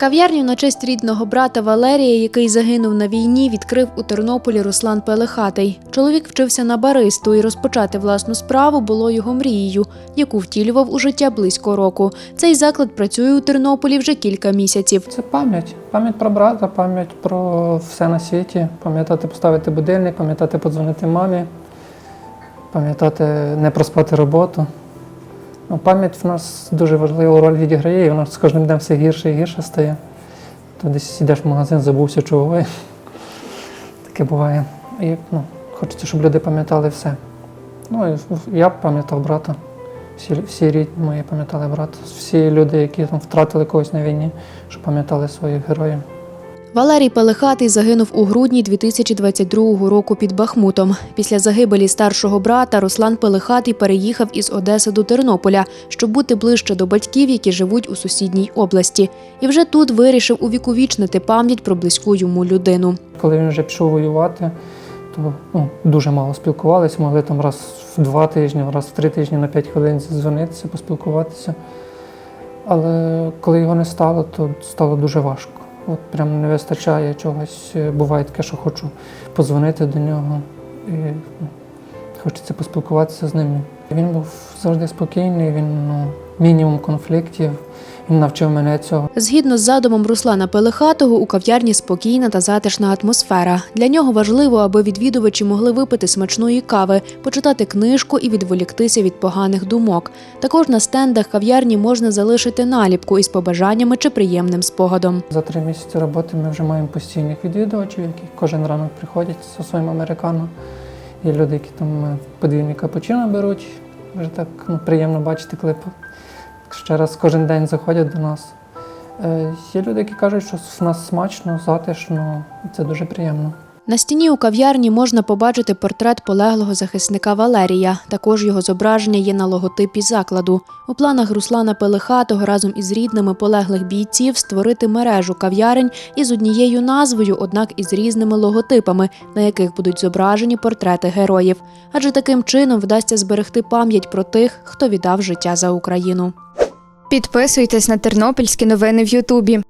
Кав'ярню на честь рідного брата Валерія, який загинув на війні, відкрив у Тернополі Руслан Пелехатий. Чоловік вчився на баристу і розпочати власну справу було його мрією, яку втілював у життя близько року. Цей заклад працює у Тернополі вже кілька місяців. Це пам'ять. Пам'ять про брата, пам'ять про все на світі. Пам'ятати поставити будильник, пам'ятати подзвонити мамі, пам'ятати не проспати роботу. Ну, пам'ять в нас дуже важливу роль відіграє, і вона з кожним днем все гірше і гірше стає. То десь йдеш в магазин, забувся чого. і Таке буває. І ну, хочеться, щоб люди пам'ятали все. Ну, і я пам'ятав брата. Всі, всі рідні мої пам'ятали брата. Всі люди, які там втратили когось на війні, щоб пам'ятали своїх героїв. Валерій Пелехатий загинув у грудні 2022 року під Бахмутом. Після загибелі старшого брата Руслан Пелехатий переїхав із Одеси до Тернополя, щоб бути ближче до батьків, які живуть у сусідній області. І вже тут вирішив увіковічнити пам'ять про близьку йому людину. Коли він вже пішов воювати, то ну, дуже мало спілкувалися, могли там раз в два тижні, раз в три тижні на п'ять хвилин дзвонитися, поспілкуватися. Але коли його не стало, то стало дуже важко. От прям не вистачає чогось. Буває таке, що хочу подзвонити до нього і ну, хочеться поспілкуватися з ним. Він був завжди спокійний, він ну, мінімум конфліктів. Він навчив мене цього. Згідно з задумом Руслана Пелехатого, у кав'ярні спокійна та затишна атмосфера. Для нього важливо, аби відвідувачі могли випити смачної кави, почитати книжку і відволіктися від поганих думок. Також на стендах кав'ярні можна залишити наліпку із побажаннями чи приємним спогадом. За три місяці роботи ми вже маємо постійних відвідувачів, які кожен ранок приходять зі своїм американо. Є люди, які там е, подвійні капучино беруть. Вже так ну, приємно бачити, коли ще раз кожен день заходять до нас. Е, Є люди, які кажуть, що в нас смачно, затишно, і це дуже приємно. На стіні у кав'ярні можна побачити портрет полеглого захисника Валерія. Також його зображення є на логотипі закладу. У планах Руслана Пелехатого разом із рідними полеглих бійців створити мережу кав'ярень із однією назвою, однак із різними логотипами, на яких будуть зображені портрети героїв. Адже таким чином вдасться зберегти пам'ять про тих, хто віддав життя за Україну. Підписуйтесь на тернопільські новини в Ютубі.